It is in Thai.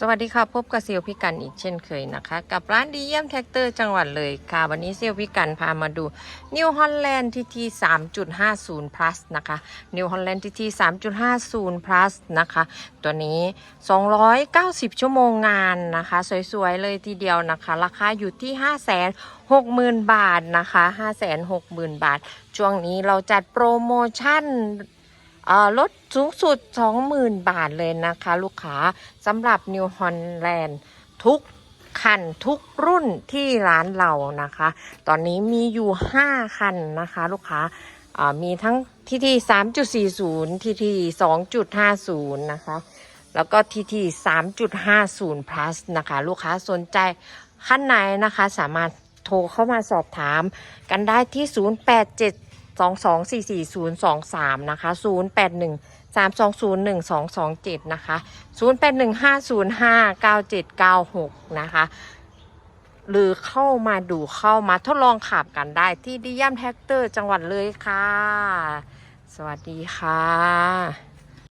สวัสดีค่ะ พบกับเซลลพิกันอีกเช่นเคยนะคะ กับร้านดีเยี่ยมแท็กเตอร์จังหวัดเลยค่ะ วันนี้เซลลพิกันพามาดู New Holland TT 3.50 plus นะคะ New Holland TT 3.50 plus นะคะ ตัวนี้ 290 ชั่วโมงงานนะคะ สวยๆ เลยทีเดียวนะคะ ราคาอยู่ที่ 5 6 0 0 0 0 บาทนะคะ 5 6 0 0 0 0 บาท ช่วงนี้เราจัดโปรโมชั่น ลดสูงสุด 20,000 บาทเลยนะคะ ลูกค้าสำหรับ New Holland ทุกคันทุกรุ่นที่ร้านเรานะคะ ตอนนี้มีอยู่ 5 คันนะคะ ลูกค้ามีทั้งทีที3.40 ทีที่2.50 นะคะ แล้วก็ทีที่3.50 plus นะคะ ลูกค้าสนใจขั้นไหนนะคะสามารถโทรเข้ามาสอบถามกันได้ที่ 087 023 นะคะ 081 320 1227 นะคะ 081505 9796 นะคะ หรือเข้ามาดูเข้ามาทดลองขับกันได้ที่ดิยัมแท็กเตอร์จังหวัดเลยค่ะ สวัสดีค่ะ